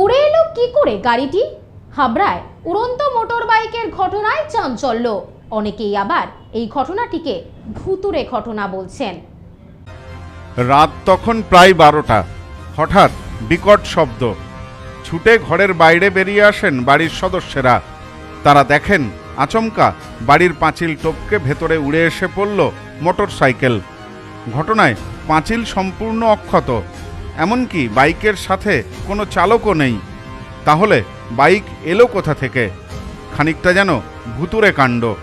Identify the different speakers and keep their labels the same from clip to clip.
Speaker 1: উড়ে এলো কি করে গাড়িটি? হাবড়ায় উড়ন্ত মোটর বাইকের ঘটনায় চাঞ্চল্য। অনেকেই আবার এই ঘটনাটিকে ভুতুরে ঘটনা বলছেন।
Speaker 2: রাত তখন প্রায় বারোটা। হঠাৎ বিকট শব্দ। ছুটে ঘরের বাইরে বেরিয়ে আসেন বাড়ির সদস্যরা। তারা দেখেন আচমকা বাড়ির পাঁচিল টপকে ভেতরে উড়ে এসে পড়ল মোটর সাইকেল ঘটনায় পাঁচিল সম্পূর্ণ অক্ষত। এমনকি বাইকের সাথে কোনো চালকও নেই। তাহলে বাইক এলো কোথা থেকে? খানিকটা যেন ভুতুরে কাণ্ড।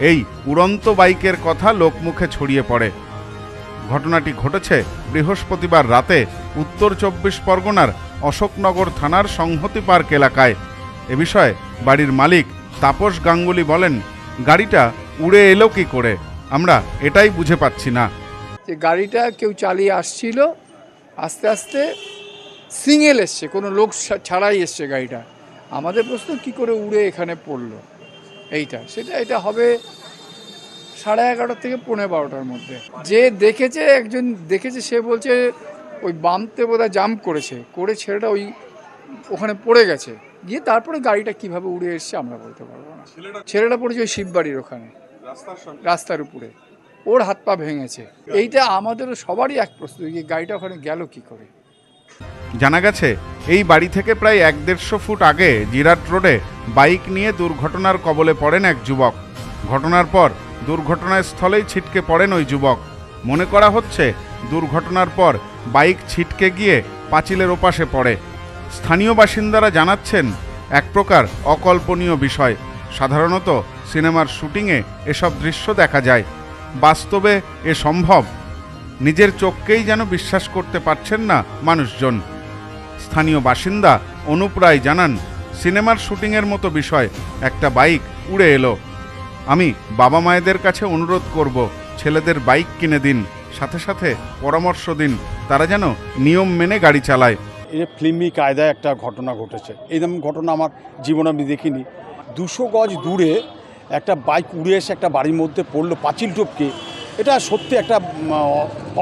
Speaker 2: এই উড়ন্ত বাইকের কথা লোকমুখে ছড়িয়ে পড়ে। ঘটনাটি ঘটেছে বৃহস্পতিবার রাতে উত্তর চব্বিশ পরগনার অশোকনগর থানার সংহতি পার্ক এলাকায়। এ বিষয়ে বাড়ির মালিক তাপস গাঙ্গুলি বলেন, গাড়িটা উড়ে এলো কি করে? আমরা এটাই বুঝে পাচ্ছি না।
Speaker 3: যে গাড়িটা কেউ চালিয়ে আসছিল আস্তে আস্তে সিঙ্গেল এসছে কোনো লোক ছাড়াই এসছে গাড়িটা। আমাদের প্রশ্ন কি করে উড়ে এখানে পড়ল? এইটা সেটা এটা হবে সাড়ে এগারো থেকে পৌনে বারোটার মধ্যে। যে দেখেছে একজন দেখেছে সে বলছে ওই বামতে বোধহয় জাম্প করেছে। করে ছেলেটা ওই ওখানে পড়ে গেছে। গিয়ে তারপরে গাড়িটা কীভাবে উড়ে এসছে আমরা বলতে পারব না। ছেলেটা পড়েছে ওই শিববাড়ির ওখানে। রাস্তার উপরে। ওর হাত পা ভেঙেছে। এইটা আমাদের সবারই এক প্রশ্ন যে গাড়িটা ওখানে গেল কি করে?
Speaker 2: জানা গেছে, এই বাড়ি থেকে প্রায় এক দেড়শো ফুট আগে জিরাট রোডে বাইক নিয়ে দুর্ঘটনার কবলে পড়েন এক যুবক। ঘটনার পর দুর্ঘটনার স্থলেই ছিটকে পড়েন ওই যুবক। মনে করা হচ্ছে, দুর্ঘটনার পর বাইক ছিটকে গিয়ে পাঁচিলের ওপাশে পড়ে। স্থানীয় বাসিন্দারা জানাচ্ছেন, এক প্রকার অকল্পনীয় বিষয়। সাধারণত সিনেমার শুটিংয়ে এসব দৃশ্য দেখা যায়। বাস্তবে এ সম্ভব। নিজের চোখকেই যেন বিশ্বাস করতে পারছেন না মানুষজন। স্থানীয় বাসিন্দা অনুপ রায় জানান, সিনেমার শুটিংয়ের মতো বিষয়, একটা বাইক উড়ে এলো। আমি বাবা মায়েদের কাছে অনুরোধ করব, ছেলেদের বাইক কিনে দিন, সাথে সাথে পরামর্শ দিন, তারা যেন নিয়ম মেনে গাড়ি চালায়।
Speaker 4: এই ফিল্মি কায়দায় একটা ঘটনা ঘটেছে। এইরকম ঘটনা আমার জীবনে আমি দেখিনি। দুশো গজ দূরে একটা বাইক উড়ে এসে একটা বাড়ির মধ্যে পড়ল পাঁচিল টপকে। এটা সত্যি একটা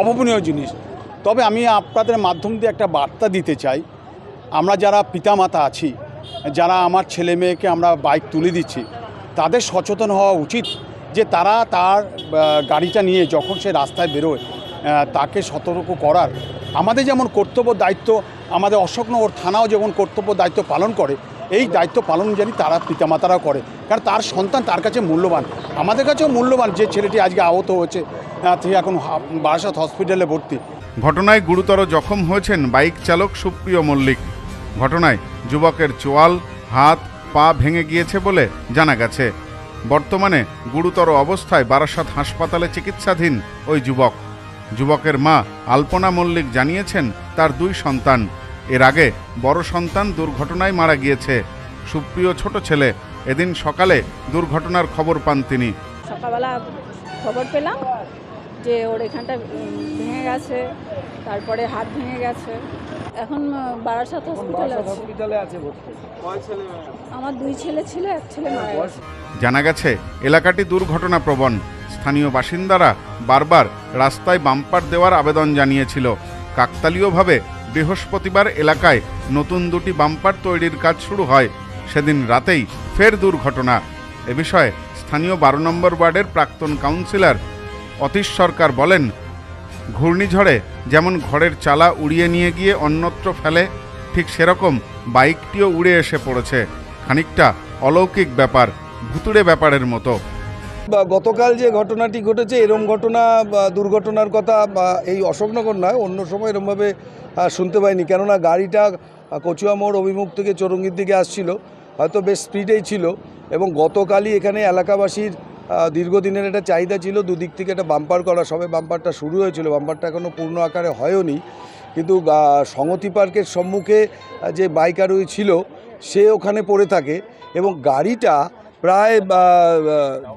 Speaker 4: অভাবনীয় জিনিস। তবে আমি আপনাদের মাধ্যম দিয়ে একটা বার্তা দিতে চাই। আমরা যারা পিতামাতা আছি, যারা আমার ছেলে মেয়েকে আমরা বাইক তুলে দিচ্ছি, তাদের সচেতন হওয়া উচিত যে তারা তার গাড়িটা নিয়ে যখন সে রাস্তায় বেরোয় তাকে সতর্ক করার। আমাদের যেমন কর্তব্য দায়িত্ব, আমাদের অশোকনগর থানাও যেমন কর্তব্য দায়িত্ব পালন করে এই দায়িত্ব পালন জানি তারা পিতামাতারা করে। কারণ তার সন্তান তার কাছে মূল্যবান। আমাদের কাছেও মূল্যবান যে ছেলেটি আজকে আহত হয়েছে এখন বারাসাত হসপিটালে ভর্তি।
Speaker 2: ঘটনায় গুরুতর জখম হয়েছেন বাইক চালক সুপ্রিয় মল্লিক। ঘটনায় যুবকের চোয়াল, হাত, পা ভেঙে গিয়েছে বলে জানা গেছে। বর্তমানে গুরুতর অবস্থায় বারাসাত হাসপাতালে চিকিৎসাধীন ওই যুবক। যুবকের মা আলপনা মল্লিক জানিয়েছেন, তার দুই সন্তান। এর আগে বড় সন্তান দুর্ঘটনায় মারা গিয়েছে। সুপ্রিয় ছোট ছেলে এদিন সকালে দুর্ঘটনার খবর পান তিনি।
Speaker 5: সকালবেলা খবর পেলাম যে ওর এখানটা ভেঙে গেছে তারপরে হাত ভেঙে গেছে। এখন বারাসাত হসপিটালে আছে। আমার দুই ছেলে ছিল এক ছেলে মারা গেছে।
Speaker 2: জানা গেছে এলাকাটি দুর্ঘটনা প্রবণ। স্থানীয় বাসিন্দারা বারবার রাস্তায় বাম্পার দেওয়ার আবেদন জানিয়েছিল। কাকতালীয়ভাবে বৃহস্পতিবার এলাকায় নতুন দুটি বাম্পার তৈরির কাজ শুরু হয়। সেদিন রাতেই ফের দুর্ঘটনা। এ বিষয়ে স্থানীয় বারো নম্বর ওয়ার্ডের প্রাক্তন কাউন্সিলর অতীশ সরকার বলেন, ঘূর্ণিঝড়ে যেমন ঘরের চালা উড়িয়ে নিয়ে গিয়ে অন্যত্র ফেলে, ঠিক সেরকম বাইকটিও উড়ে এসে পড়েছে। খানিকটা অলৌকিক ব্যাপার, ভুতুড়ে ব্যাপারের মতো।
Speaker 6: গতকাল যে ঘটনাটি ঘটেছে, এরম ঘটনা বা দুর্ঘটনার কথা এই অশোকনগর নয়, অন্য সময় এরমভাবে শুনতে পাইনি। কেননা গাড়িটা কচুয়া মোড় অভিমুখ থেকে চৌরঙ্গির দিকে আসছিল, হয়তো বেশ স্পিডেই ছিল এবং গতকালই এখানে এলাকাবাসীর দীর্ঘদিনের একটা চাহিদা ছিল, দুদিক থেকে একটা বাম্পার করা। সবে বাম্পারটা শুরু হয়েছিল, বাম্পারটা এখনও পূর্ণ আকারে হয়ওনি কিন্তু সংহতি পার্কের সম্মুখে যে বাইক আরোহী ছিল, সে ওখানে পড়ে থাকে এবং গাড়িটা প্রায়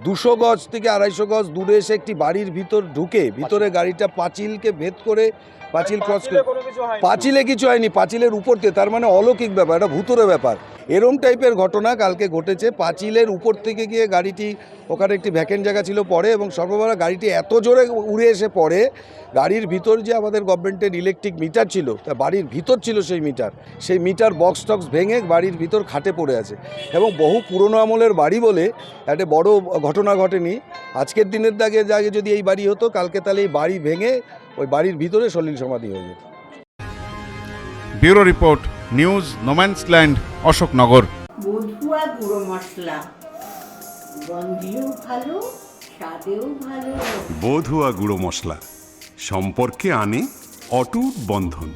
Speaker 6: দুশো গজ থেকে আড়াইশো গজ দূরে এসে একটি বাড়ির ভিতর ঢুকে ভিতরে গাড়িটা পাঁচিলকে ভেদ করে পাঁচিল ক্রস করে পাঁচিলে কিছু হয়নি পাঁচিলের উপর দিয়ে তার মানে অলৌকিক ব্যাপার এটা ভূতরে ব্যাপার। এরম টাইপের ঘটনা কালকে ঘটেছে। পাঁচিলের উপর থেকে গিয়ে গাড়িটি, ওখানে একটি ভ্যাকেন্ট জায়গা ছিল পরে এবং সর্ববেলা গাড়িটি এত জোরে উড়ে এসে পড়ে, গাড়ির ভিতর যে আমাদের গভর্নমেন্টের ইলেকট্রিক মিটার ছিল, তা বাড়ির ভিতর ছিল সেই মিটার সেই মিটার বক্স টক্স ভেঙে বাড়ির ভিতর খাটে পড়ে আছে এবং বহু পুরনো আমলের বাড়ি বলে একটা বড় ঘটনা ঘটেনি। আজকের দিনের দাগে দাগে যদি এই বাড়ি হতো, কালকে তাহলে এই বাড়ি ভেঙে ওই বাড়ির ভিতরে সলিল সমাধি হয়ে যেত।
Speaker 2: Bureau report news no man's land Ashoknagar.
Speaker 7: বধুয়া গুঁড়ো মশলা। গন্ধেও ভালো স্বাদেও ভালো।
Speaker 8: বধুয়া গুঁড়ো মশলা। সম্পর্কে আনে অটুট বন্ধন।